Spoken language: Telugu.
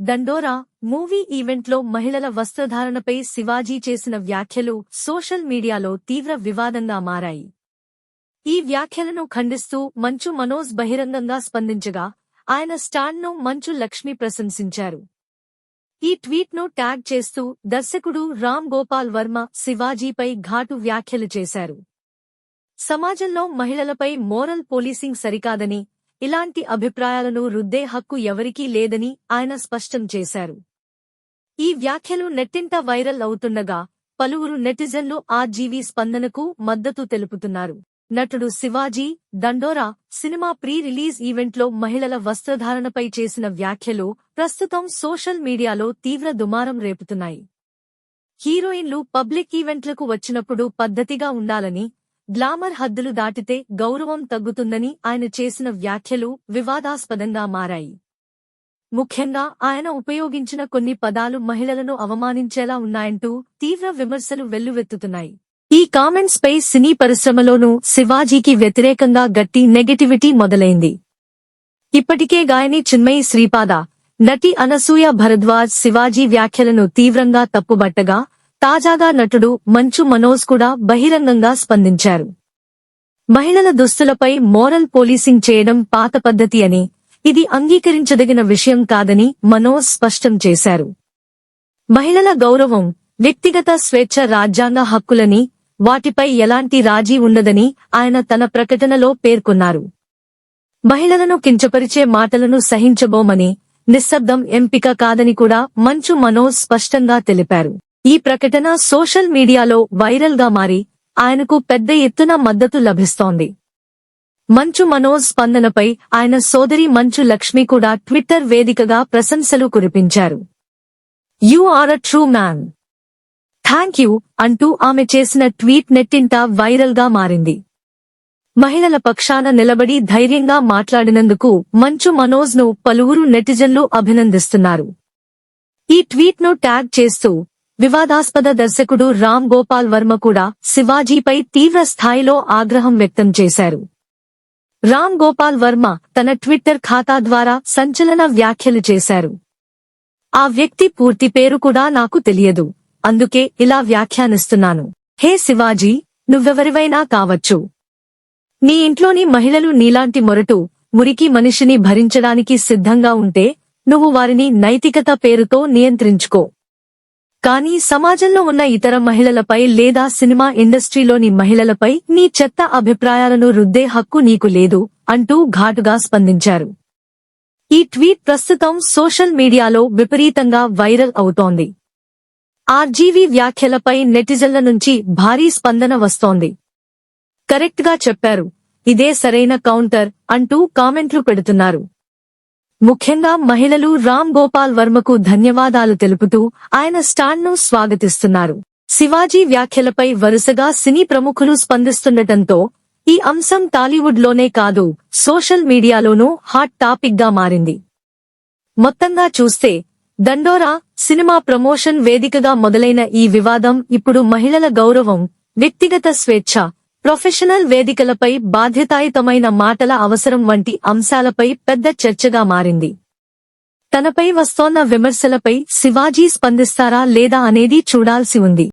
దండోరా మూవీ ఈవెంట్లో మహిళల వస్త్రధారణపై శివాజీ చేసిన వ్యాఖ్యలు సోషల్ మీడియాలో తీవ్ర వివాదంగా మారాయి. ఈ వ్యాఖ్యలను ఖండిస్తూ మంచు మనోజ్ బహిరంగంగా స్పందించగా ఆయన స్టాండ్ను మంచు లక్ష్మి ప్రశంసించారు. ఈ ట్వీట్ను ట్యాగ్ చేస్తూ దర్శకుడు రామ్ గోపాల్ వర్మ శివాజీపై ఘాటు వ్యాఖ్యలు చేశారు. సమాజంలో మహిళలపై మోరల్ పోలీసింగ్ సరికాదని ఇలాంటి అభిప్రాయాలను రుద్దే హక్కు ఎవరికీ లేదని ఆయన స్పష్టం చేశారు. ఈ వ్యాఖ్యలు నెట్టింట వైరల్ అవుతుండగా పలువురు నెటిజన్లు ఆర్జీవీ స్పందనకు మద్దతు తెలుపుతున్నారు. నటుడు శివాజీ దండోరా సినిమా ప్రీ రిలీజ్ ఈవెంట్లో మహిళల వస్త్రధారణపై చేసిన వ్యాఖ్యలు ప్రస్తుతం సోషల్ మీడియాలో తీవ్ర దుమారం రేపుతున్నాయి. హీరోయిన్లు పబ్లిక్ ఈవెంట్లకు వచ్చినప్పుడు పద్ధతిగా ఉండాలని గ్లామర్ హద్దులు దాటితే గౌరవం తగ్గుతుందని ఆయన చేసిన వ్యాఖ్యలు వివాదాస్పదంగా మారాయి. ముఖ్యంగా ఆయన ఉపయోగించిన కొన్ని పదాలు మహిళలను అవమానించేలా ఉన్నాయంటూ తీవ్ర విమర్శలు వెల్లువెత్తుతున్నాయి. ఈ కామెంట్స్ పై సినీ పరిశ్రమలోనూ శివాజీకి వ్యతిరేకంగా గట్టి నెగటివిటీ మొదలైంది. ఇప్పటికే గాయని చిన్మయి శ్రీపాద నటి అనసూయ భరద్వాజ్ శివాజీ వ్యాఖ్యలను తీవ్రంగా తప్పుబట్టగా తాజాగా నటుడు మంచు మనోజ్ కూడా బహిరంగంగా స్పందించారు. మహిళల దుస్తులపై మోరల్ పోలీసింగ్ చేయడం పాత పద్ధతి అని ఇది అంగీకరించదగిన విషయం కాదని మనోజ్ స్పష్టం చేశారు. మహిళల గౌరవం వ్యక్తిగత స్వేచ్ఛ రాజ్యాంగ హక్కులని వాటిపై ఎలాంటి రాజీ ఉండదని ఆయన తన ప్రకటనలో పేర్కొన్నారు. మహిళలను కించపరిచే మాటలను సహించబోమని నిశ్శబ్దం ఎంపిక కాదని కూడా మంచు మనోజ్ స్పష్టంగా తెలిపారు. ఈ ప్రకటన సోషల్ మీడియాలో వైరల్గా మారి ఆయనకు పెద్ద ఎత్తున మద్దతు లభిస్తోంది. మంచు మనోజ్ స్పందనపై ఆయన సోదరి మంచు లక్ష్మి కూడా ట్విట్టర్ వేదికగా ప్రశంసలు కురిపించారు. You are a true man. Thank you అంటూ ఆమె చేసిన ట్వీట్ నెట్టింట వైరల్గా మారింది. మహిళల పక్షాన నిలబడి ధైర్యంగా మాట్లాడినందుకు మంచు మనోజ్ను పలువురు నెటిజన్లు అభినందిస్తున్నారు. ఈ ట్వీట్ను ట్యాగ్ చేస్తూ వివాదాస్పద దర్శకుడు రామ్ గోపాల్ వర్మ కూడా శివాజీపై తీవ్ర స్థాయిలో ఆగ్రహం వ్యక్తం చేశారు. రామ్ గోపాల్ వర్మ తన ట్విట్టర్ ఖాతా ద్వారా సంచలన వ్యాఖ్యలు చేశారు. ఆ వ్యక్తి పూర్తి పేరు కూడా నాకు తెలియదు. అందుకే ఇలా వ్యాఖ్యానిస్తున్నాను. హే శివాజీ నువ్వెవరివైనా కావచ్చు. నీ ఇంట్లోని మహిళలు నీలాంటి మొరటు మురికి మనిషిని భరించడానికి సిద్ధంగా ఉంటే నువ్వు వారిని నైతికత పేరుతో నియంత్రించుకో. కానీ సమాజంలో ఉన్న ఇతర మహిళలపై లేదా సినిమా ఇండస్ట్రీలోని మహిళలపై నీ చెత్త అభిప్రాయాలను రుద్దే హక్కు నీకు లేదు అంటూ ఘాటుగా స్పందించారు. ఈ ట్వీట్ ప్రస్తుతం సోషల్ మీడియాలో విపరీతంగా వైరల్ అవుతోంది. ఆర్జీవీ వ్యాఖ్యలపై నెటిజన్ల నుంచి భారీ స్పందన వస్తోంది. కరెక్ట్గా చెప్పారు. ఇదే సరైన కౌంటర్ అంటూ కామెంట్లు పెడుతున్నారు. ముఖ్యంగా మహిళలు రామ్ గోపాల్ వర్మకు ధన్యవాదాలు తెలుపుతూ ఆయన స్టాండ్ను స్వాగతిస్తున్నారు. శివాజీ వ్యాఖ్యలపై వరుసగా సినీ ప్రముఖులు స్పందిస్తుండటంతో ఈ అంశం టాలీవుడ్లోనే కాదు సోషల్ మీడియాలోనూ హాట్ టాపిక్గా మారింది. మొత్తంగా చూస్తే దండోరా సినిమా ప్రమోషన్ వేదికగా మొదలైన ఈ వివాదం ఇప్పుడు మహిళల గౌరవం వ్యక్తిగత స్వేచ్ఛ ప్రొఫెషనల్ వేదికలపై బాధ్యతాయుతమైన మాటల అవసరం వంటి అంశాలపై పెద్ద చర్చగా మారింది. తనపై వస్తోన్న విమర్శలపై శివాజీ స్పందిస్తారా లేదా అనేది చూడాల్సి ఉంది.